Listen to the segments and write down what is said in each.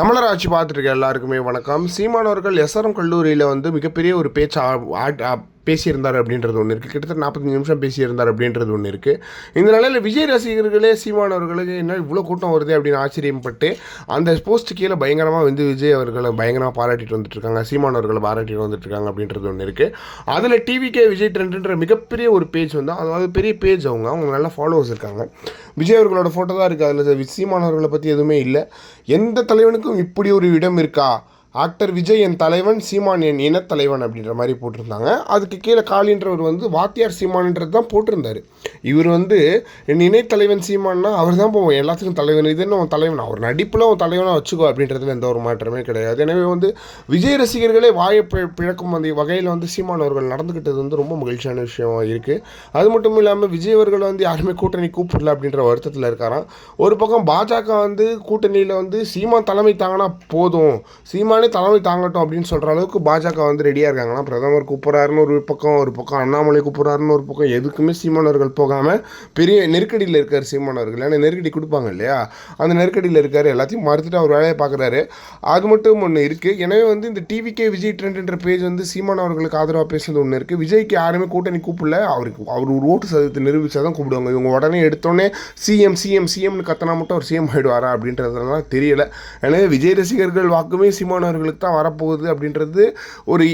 தமிழர் ஆட்சி பார்த்துருக்க எல்லாருக்குமே வணக்கம். சீமானவர்கள் எஸ்ஆர்எம் கல்லூரியில் வந்து மிகப்பெரிய ஒரு பேச்சு ஆட்- பேசியிருந்தார் அப்படின்றது ஒன்று இருக்குது கிட்டத்தட்ட நாற்பத்தஞ்சு நிமிஷம் பேசியிருந்தார் அப்படின்றது ஒன்று இருக்குது இந்த நிலையில் விஜய் ரசிகர்களே சீமானவர்களுக்கு என்ன இவ்வளோ கூட்டம் வருது அப்படின்னு ஆச்சரியப்பட்டு அந்த போஸ்ட் கீழே பயங்கரமாக வந்து விஜய் அவர்களை பயங்கரமாக பாராட்டிட்டு வந்துட்டு இருக்காங்க. சீமானவர்களை பாராட்டிட்டு வந்துட்டு இருக்காங்க அப்படின்றது ஒன்று இருக்குது அதில் டிவிகே விஜய் ட்ரெண்டுன்ற மிகப்பெரிய ஒரு பேஜ் வந்து அதாவது பெரிய பேஜ் அவங்க. அவங்க நல்லா ஃபாலோவர்ஸ் இருக்காங்க. விஜய் அவர்களோட ஃபோட்டோ தான் இருக்குது அதில் சீமானவர்களை பற்றி எதுவுமே இல்லை. எந்த தலைவனுக்கும் இப்படி ஒரு இடம் இருக்கா? ஆக்டர் விஜய் என் தலைவன் சீமான் என் இனத்தலைவன் அப்படின்ற மாதிரி போட்டிருந்தாங்க. அதுக்கு கீழே காளின்றவர் வந்து வாத்தியார் சீமான்ன்றது தான் போட்டிருந்தார். இவர் வந்து என் இணைத்தலைவன் சீமான்னா அவர் தான் போவோம். எல்லாத்துக்கும் தலைவன். இது என்ன உன் தலைவன்? அவர் நடிப்பில் உன் தலைவனாக வச்சுக்கோ அப்படின்றதுல எந்த ஒரு மாற்றமே கிடையாது. எனவே வந்து விஜய் ரசிகர்களே வாயை பிழக்கும் அந்த வகையில் வந்து சீமான் அவர்கள் நடந்துக்கிட்டது வந்து ரொம்ப மகிழ்ச்சியான விஷயம் இருக்குது அது மட்டும் இல்லாமல் விஜய் அவர்கள் வந்து யாருமே கூட்டணி கூப்பிடல அப்படின்ற வருத்தத்தில் இருக்காராம். ஒரு பக்கம் பாஜக வந்து கூட்டணியில் வந்து சீமான் தலைமை தாங்கினா போதும். சீமான் தலைமை தாங்கட்டும் அப்படின்னு சொல்கிற அளவுக்கு பாஜக வந்து ரெடியாக இருக்காங்கன்னா பிரதமர் கூப்பிட்றாருன்னு ஒரு பக்கம் ஒரு பக்கம் அண்ணாமலை கூப்பிட்றாருன்னு ஒரு பக்கம் எதுக்குமே சீமானவர்கள் போகாமல் பெரிய நெருக்கடியில் இருக்கார் சீமானவர்கள் ஏன்னா நெருக்கடி கொடுப்பாங்க இல்லையா? அந்த நெருக்கடியில் இருக்கார் எல்லாத்தையும் மறுத்துட்டு அவர் வேலையை பார்க்குறாரு. அது மட்டும் ஒன்று இருக்குது எனவே வந்து இந்த டிவிகே விஜய் ட்ரெண்ட்ன்ற பேஜ் வந்து சீமான் அவர்களுக்கு ஆதரவாக பேசுனது ஒன்று இருக்குது விஜய்க்கு யாருமே கூட்டணி கூப்பிடல. அவருக்கு அவர் ஒரு ஓட்டு சதவீதத்தை நிரூபிச்சா தான் கூப்பிடுவாங்க. இவங்க உடனே எடுத்தோடனே சிஎம் சிஎம் சிஎம்னு கத்தனா மட்டும் அவர் சிஎம் ஆகிடுவாரா அப்படின்றதுலாம் தெரியல. எனவே விஜய் ரசிகர்கள் வாக்குமே சீமான அவர்களுக்கு தான் வரப்போகுது அப்படின்றது ஒரு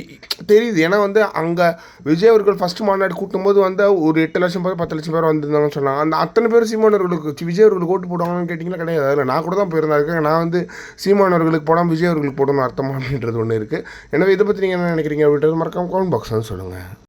தெரியுது. ஏன்னா வந்து அங்கே விஜய் அவர்கள் ஃபஸ்ட்டு மாநாடு கூட்டும்போது வந்து ஒரு எட்டு லட்சம் பேர் பத்து லட்சம் பேர் வந்திருந்தாங்கன்னு சொன்னாங்க அந்த அத்தனை பேர் சீமானவர்களுக்கு விஜய் அவர்களுக்கு ஓட்டு போடுவாங்கன்னு கேட்டிங்கன்னா கிடையாது. அதில் நான் கூட தான் போயிருந்தேன். நான் வந்து சீமானவர்களுக்கு போடாமல் விஜய் அவர்களுக்கு போடணும் அர்த்தம் அப்படின்றது ஒன்று இருக்குது எனவே இதை பற்றி நீங்கள் என்ன நினைக்கிறீங்க அப்படின்றது மறக்காம கமெண்ட் பாக்ஸ் வந்து சொல்லுங்கள்